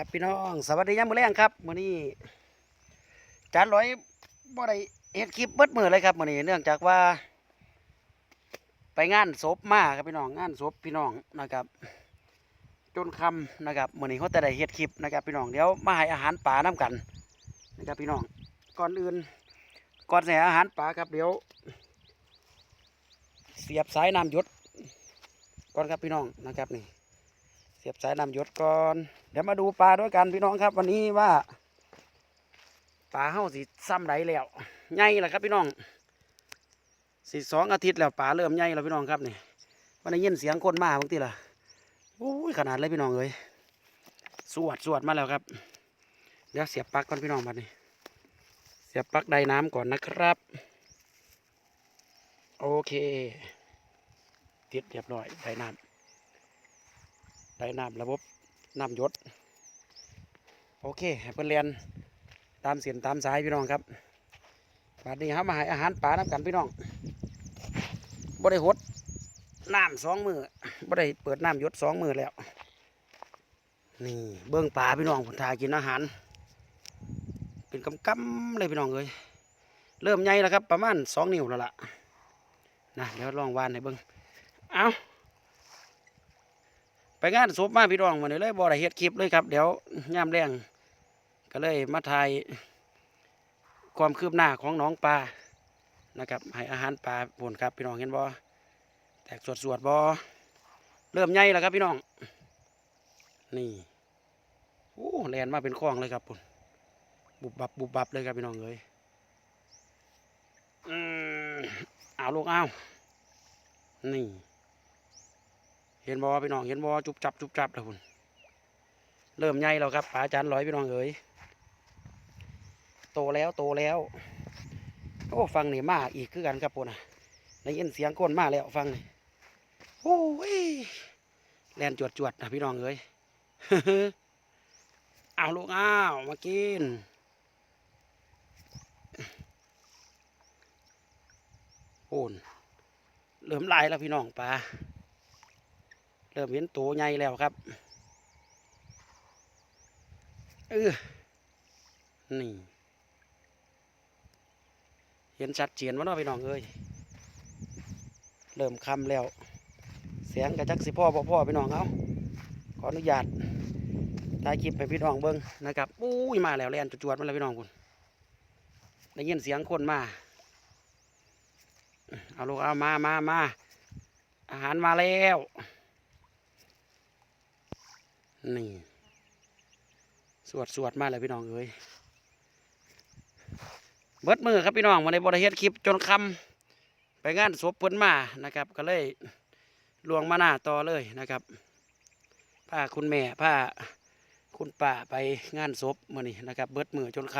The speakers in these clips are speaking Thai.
ครับพี่น้อง สวัสดียามมื้อแรงครับมื้อนี้จานร้อยบ่ได้เฮ็ดคลิปเบิดมือเลยครับมื้อนี้เนื่องจากว่า ไปงานศพมาครับพี่น้องงานศพพี่น้องนะครับ จนค่ำนะครับมื้อนี้เขาแต่ได้เฮ็ดคลิปนะครับพี่น้องเดี๋ยวมาให้อาหารป่าน้กันนะครับพี่น้องก่อนอื่นก่อนสิให้อาหารป่าครับเดี๋ยว เสียบสายน้ำยศก่อนครับพี่น้องนะครับนี่เสียบสายน้ำยศก่อน เดี๋ยวมาดูปลาด้วยกันพี่น้องครับ วันนี้ว่าปลาเฮาสิซ้ำไหแล้วใหญ่แล้วครับพี่น้องสิสองอาทิตย์แล้วปลาเริ่มใหญ่แล้วพี่น้องครับนี่วันนี้ยินเสียงคนมาบางทีล่ะโอ้ยขนาดเลยพี่น้องเอ้ยสวดสวดมาแล้วครับ เดี๋ยวเสียบปลั๊กก่อนพี่น้องบัดนี้ เสียบปลั๊กไดน้ำก่อนนะครับ โอเคติดเรียบร้อยไดน้ำได้น้ำระบบ น้ำยศโอเคให้เพื่อนเรียนตามเสียนตามสายพี่น้องครับบัดนี้ครับมาห้อาหารป่าน้ำกันพี่น้องบ่ได้หดน้ำสองมือบ่ได้เปิดน้ำยศสองมือแล้ว นี่เบื้องป่าพี่น้องผมทากินอาหาร เป็นกำกำๆเลยพี่น้องเลยเริ่มใหญ่แล้วครับ ประมาณสองนิ้วแล้วล่ะนะเดี๋ยวลองวานให้เบิ้องเอา ไปงานศพมาพี่น้องวันนี้เลยบ่ได้เฮ็ดคลิปเลยครับ เดี๋ยวย่ามแรงก็เลยมาถ่ายความคืบหน้าของน้องปลานะครับให้อาหารปลาผลครับพี่น้องเห็นบ่แตกสวดสวดบ่เริ่มใหญ่แล้วครับพี่น้อง นี่โอ้แลนมาเป็นคลองเลยครับปุ่นบุบบับบุบบับเลยครับพี่น้องเอ้ยอืมเอาลูกเอานี่ เห็นบอพี่น้องเห็นบอจุบจับจุบจับแล้วคุณเริ่มใหญ่แล้วครับป๋าจานร้อยพี่น้องเอ๋ยโตแล้วโตแล้ว โอ้ฟังนี่มาอีกคือกันครับปุ่นนะได้ยินเสียงก้นมาแล้วฟังนี่โอ้ยแลนจวดจวดนะพี่น้องเอ๋ยเอาลูกอ้าวมากินโอนเริ่มลายแล้วพี่น้องปลา ริ่มเห็นตัวใหญ่แล้วครับเออนี่ เห็นชัดเจนวะเนาะพี่น้องเอ้ยเริ่มคำแล้ว เสียงกระจักสิพ่อพ่อพ่อพี่น้องเอาขออนุญาตถ่ายคลิปให้พี่น้องเบิ้งนะครับอุ้ยมาแล้วแลนจวดๆมาแล้วพี่น้องคุณได้ยินเสียงคนมาเอาลูกเอามามามาอาหารมาแล้ว นี่สวดสวดมาเลยพี่น้องเอ้ยเบิดมือครับพี่น้องมาในบริเฮ็ดคลิปจนคำไปงานศพเพิ่นมานะครับ ก็เลยลวงมาหน้าต่อเลยนะครับพาคุณแม่พาคุณป้าไปงานศพมื่อนี้นะครับ เบิดมือจนค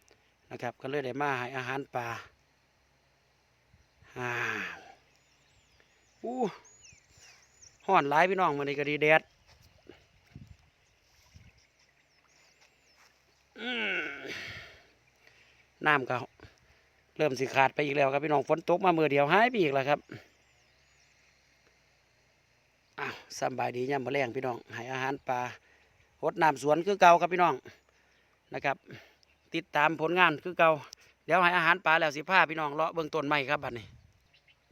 ำนะครับ ก็เลยได้มาให้อาหารป่าอ้าวอู้ห่อนหลายพี่น้องมื่อนี้ก็ดีแดด อืม น้ำก็เริ่มสิขาดไปอีกแล้วครับพี่น้องฝนตกมาเมื่อเดียวหายไปอีกแล้วครับอ้าวสบายดีย่ำมะแรงพี่น้องให้อาหารปลาหดน้ำสวนคือเก่าครับพี่น้องนะครับ ติดตามผลงานคือเก่าเดี๋ยวให้อาหารปลาแล้วสิพาพี่น้องเลาะเบื้องต้นไม้ครับบัดนี้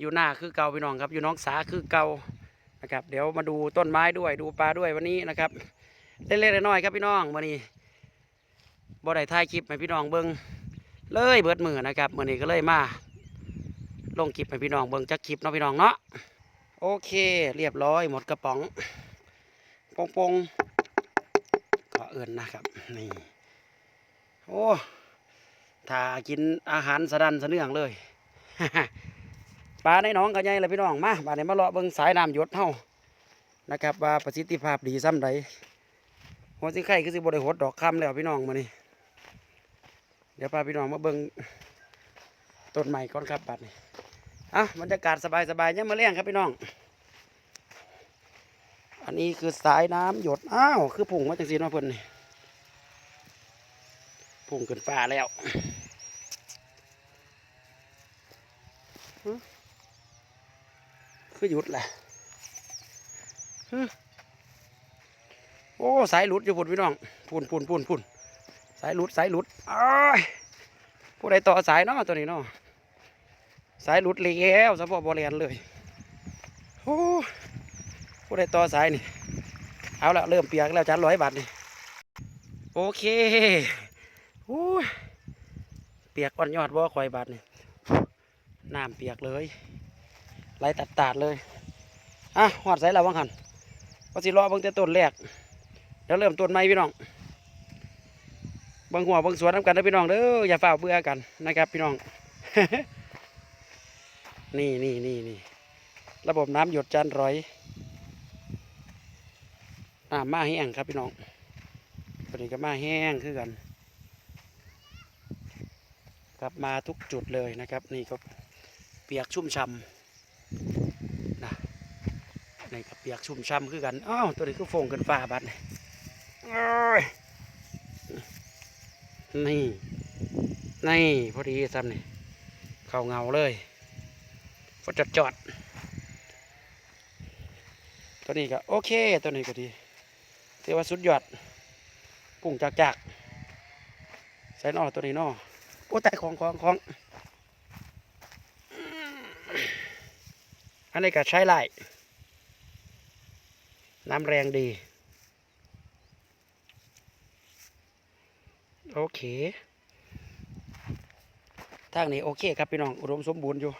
อยู่หน้าคือเก่าพี่น้องครับ อยู่น้องสาคือเก่านะครับ เดี๋ยวมาดูต้นไม้ด้วยดูปลาด้วยวันนี้นะครับเล็กๆน้อยๆครับพี่น้องวันนี้ บ่ได้ถ่ายคลิปให้พี่น้องเบิ่งเลยเบิดมือนะครับมื้อนี้ก็เลยมา ลงคลิปให้พี่น้องเบิ่งจักคลิปเนาะพี่น้องเนาะโอเค เรียบร้อยหมดกระป๋องปงปงๆขอเอื่นนะครับนี่โอ้ถ้ากินอาหารสะดันสะเนื่องเลยปลาในหนองก็ใหญ่เลยพี่น้องมาบาดนี้มาเลาะเบิ่งสายน้ำหยดเฮานะครับว่าประสิทธิภาพดีซ้ำใดหัวสิไข่คือสิบได้หดดอกคำแล้วพี่น้องมานี่ ดี๋ยวพาพี่น้องมาเบิ่งต้นใหม่ก่อนครับบัดนี้อะบรรยากาศสบายๆยังมาเลี้ยงครับพี่น้อง อันนี้คือสายน้ำหยดอ้าวคือผงมาจังสีมาเพิ่นนี่ผงขึ้นฟ้าแล้วหึคือหยุดแหละหึโอ้สายหลุดอยู่พุ่นพี่น้องพุ่นพุ่นพุ่นพุ่น สายหลุดสายหลุดอ้ายผู้ใดต่อสายเนาะตัวนี้เนาะสายหลุดแล้วสะพอบอเลียนเลยโอ้ผู้ใดต่อสายนี่เอาละเริ่มเปียกแล้วจานร้อยบาทนี่โอเคโอ้ยเปียกอ่อนยอดบ่คอยบาทนี่น้ำเปียกเลยไหลตัดตาดๆเลยอะหอดใส่แล้ววังหันก็สิรอเบิ่งแต่ต้นแรกเดี๋ยวเริ่มต้นใหม่พี่น้อง บางหัวบางสวนน้ำกันนะพี่น้องเด้ออย่าฝ่าเบื่อกันนะครับ พี่น้อง นี่นี่นี่นี่ระบบน้ำหยดจานร้อยน้ำมาแห้งครับพี่น้องตัวนี้ก็มาแห้งคือกัน ครับมาทุกจุดเลยนะครับ นี่ก็เปียกชุ่มฉ่ำนะนี่ก็เปียกชุ่มฉ่ำคือกันอ้าวตัวนี้ก็ฟงกันฟ้าบัดนี่โอ้ย นี่นี่พอดีซ้ำนี่เข้าเงาเลยฟดจอดจอดตัวนี้ก็โอเคตัวนี้ก็ดีเทว่าสุดยอดปุ่งจากจากใส่นอตัวนี้นอโอ้แต่ของของของอันนี้ก็ใช้ไล่น้ำแรงดี โอเคทางนี้โอเคครับพี่น้องอุดมสมบูรณ์อยู่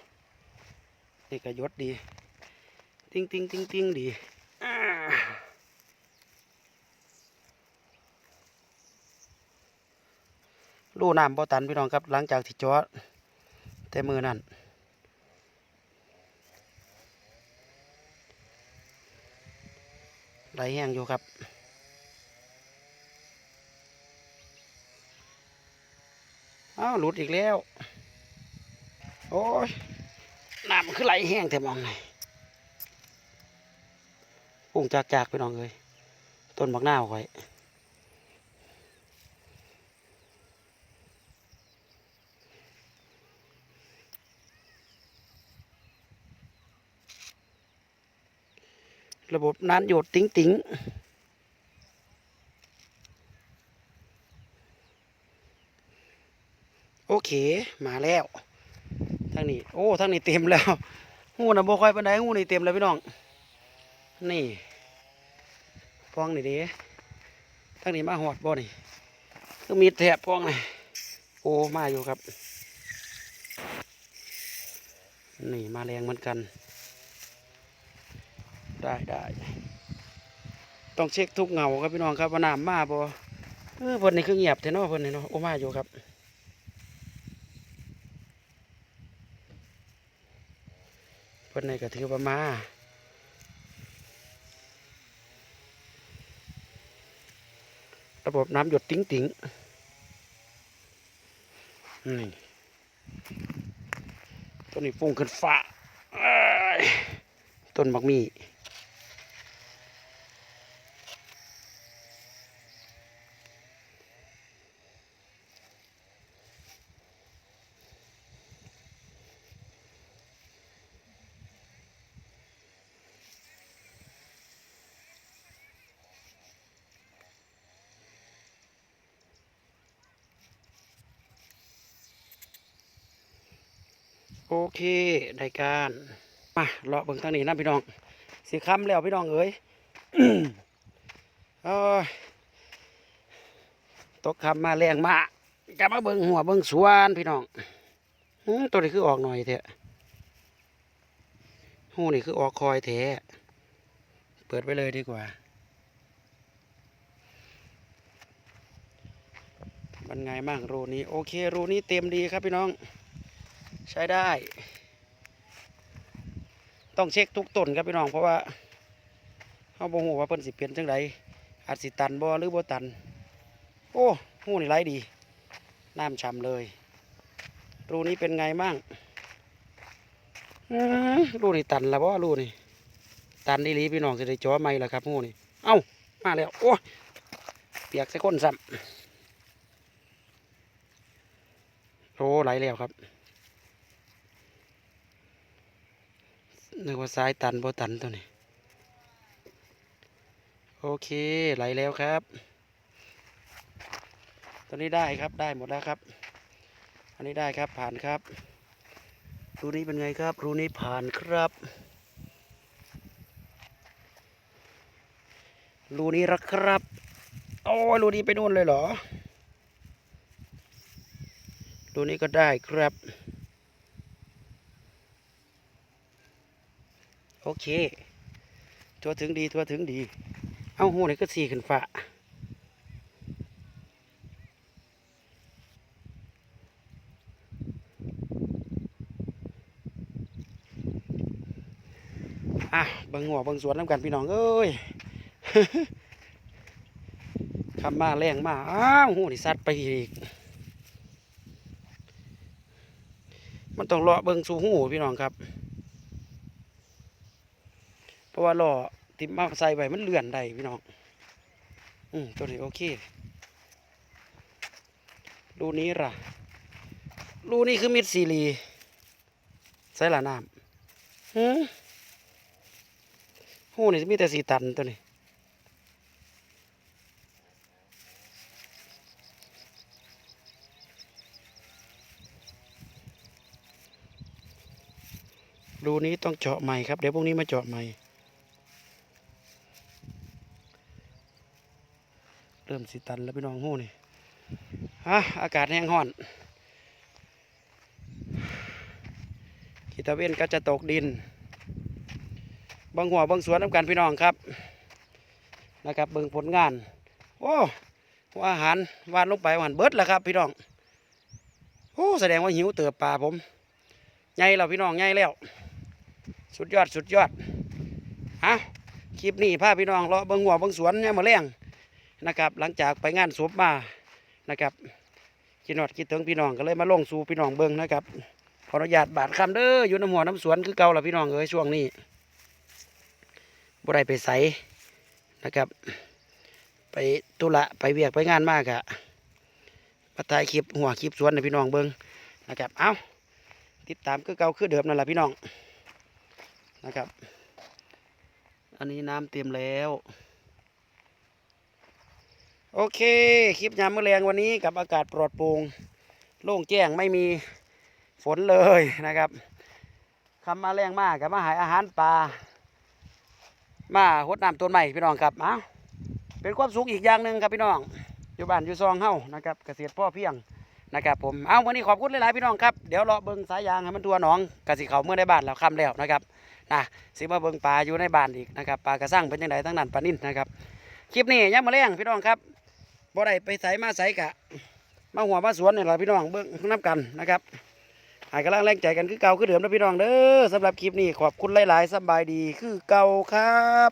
นี่ก็ยศดี ติ้งติ้งติ้งติ้งดีลู่น้ำบ่ตันพี่น้องครับ หลังจากที่จอดแต่มือนั่นไหลแห้งอยู่ครับ อ้าวหลุดอีกแล้ว โอ้ยน้ำมันคือไหลแห้งแต่มองไงปุ่งจากจากไปน้องเลยต้นบักหน้าวไว้ระบบน้ำหยดติ้งติ้งโอ เคมาแล้วทางนี้โอ้ทางนี้เต็มแล้วหูนะบ่ค่อยปานใดหูนี่เต็มแล้วพี่น้อง นี่พองนี่เดิทางนี้มาหอดบ่นี่คือมีแถบพองนี่โอ้มาอยู่ครับ นี่มาแรงเหมือนกัน ได้ได้ต้องเช็คทุกเงาครับพี่น้องครับว่าน้ำมาบ่เออเพิ่นนี่คือเงียบแท้เนาะเพิ่นนี่เนาะโอ้มาอยู่ครับ เพิ่นก็ถือว่ามาระบบน้ำหยดติ้งติ้งนี่ต้นนี้ฟุ้งขึ้นฟ้าต้นบักมี โอเคได้การมาเลาะเบิ่งทางนี้นะพี่น้องสีค้ำแล้วพี่น้องเอ้ยโอ้ยตกคำมาแรงมากกลับมาเบิ่งหัวเบิ่งสวนพี่น้องตัวนี้คือออกหน่อยเถอะหูนี่คือออกคอยแท้เปิดไปเลยดีกว่ามันไงมั่งรูนี้ โอเครูนี้เต็มดีครับพี่น้อง ใช้ได้ ต้องเช็คทุกต้นครับพี่น้องเพราะว่าเขาบ่ฮู้ว่าเพิ่นสิเปลี่ยนจังไดอาจสิตันบ่หรือบ่ตัน โอ้หูนี่ไหลดี น้ำช่ำเลย รูนี้เป็นไงมั่งรูนี่ตันแล้วบ่รูนี่ตันดีลีพี่น้องสิได้จ่อไหมล่ะครับหูนี่ เอ้ามาแล้วโอ้เปียกใส่ก้นซ้ำโอ้ไหลแล้วครับ นึกว่าซ้ายตันบ่ตันตัวนี้ โอเคไหลแล้วครับตอนนี้ได้ครับได้หมดแล้วครับ อันนี้ได้ครับผ่านครับรูนี้เป็นไงครับรูนี้ผ่านครับรูนี้ละครับ โอ้รูนี้ไปนู่นเลยเหรอรูนี้ก็ได้ครับ โอ เคทัวถึงดีทัวถึงดี เอาหูนี่ก็สี่ขึ้นฟ้าอะบิ่งหัวบิ่งสวนน้ำกันพี่น้องเอ้ยคำมาแรงมาอ้าวหูนี่สัตว์ไปอีก มันต้องเลาะเบิงสู่หูพี่น้องครับ เพราะว่าล้อที่มาใส่ไว้มันเลื่อนได้พี่น้อง อืมตัวนี้โอเครูนี้ล่ะรูนี้คือมิดซีรีใส่ละน้ำหืมหูนี่มีแต่สีตันตัวนี้รูนี้ต้องเจาะใหม่ครับ เดี๋ยวพวกนี้มาเจาะใหม่ เริ่มสิตันแล้วพี่น้องหู้นี่ฮะอากาศแห้งห้อนขีตะเวนก็จะตกดินบางหัวบางสวนน้ำกันพี่น้องครับนะครับเบิ่งผลงาน โอ้หัวอาหารวานลงไปหวานเบิดแล้วครับพี่น้องโอ้แสดงว่าหิวเติบปลาผมใหญ่แล้วพี่น้องใหญ่แล้ว สุดยอดสุดยอดฮะคลิปนี้พาพี่น้องเลาะเบิ่งหัวเบิ่งสวนเนี่ยมามมาแรง นะครับ หลังจากไปงานศพมานะครับกินนอดคิดถึงพี่น้องก็เลยมาลงสู่พี่น้องเบิ้งนะครับขออนุญาตบาดคำเด้ออยู่น้ำหัวน้ำสวนคือเก่าละพี่น้องเอ้ยช่วงนี้บ่ได้ไปใสนะครับ ไปตุละไปเวียกไปงานมากอะมาถ่ายคลิปหัวคลิปสวนให้พี่น้องเบิ้งนะครับเอาติดตามคือเก่าคือเดิมนั่นแหละพี่น้องนะครับ อันนี้น้ำเต็มแล้ว โอเค คลิปยามมื้อแรงวันนี้กับอากาศปลอดโปร่งโล่งแจ้งไม่มีฝนเลยนะครับคำมาแรงมากกับมาหายอาหารปลามาหดน้ำต้นใหม่พี่น้องครับเอาเป็นความสุขอีกอย่างหนึ่งครับพี่น้อง อยู่บ้านอยู่ซองเฮานะครับเกษตรพ่อเพียงนะครับผมเอาวันนี้ขอบคุณหลายๆพี่น้องครับเดี๋ยวรอเบิ้งสายยางให้มันตัวหนองกสิเขาเมื่อในบ้านเราค่ำแล้วนะครับนะสิมาเบิ้งปลาอยู่ในบ้านอีกนะครับปลากระสั่งเป็นยังไงทั้งนั้นปลานิ่นนะครับคลิปนี้ยามมาแรงพี่น้องครับ บ่ได้ไปใส่มาใส่กะ มาหัวมาสวนนี่แหละพี่น้องเบื้องน้ำกันนะครับหายกำลังแรงใจกันคือเก่าคือเดิมนะพี่น้องเด้อสำหรับคลิปนี้ขอบคุณหลาย ๆสบายดีคือเก่าครับ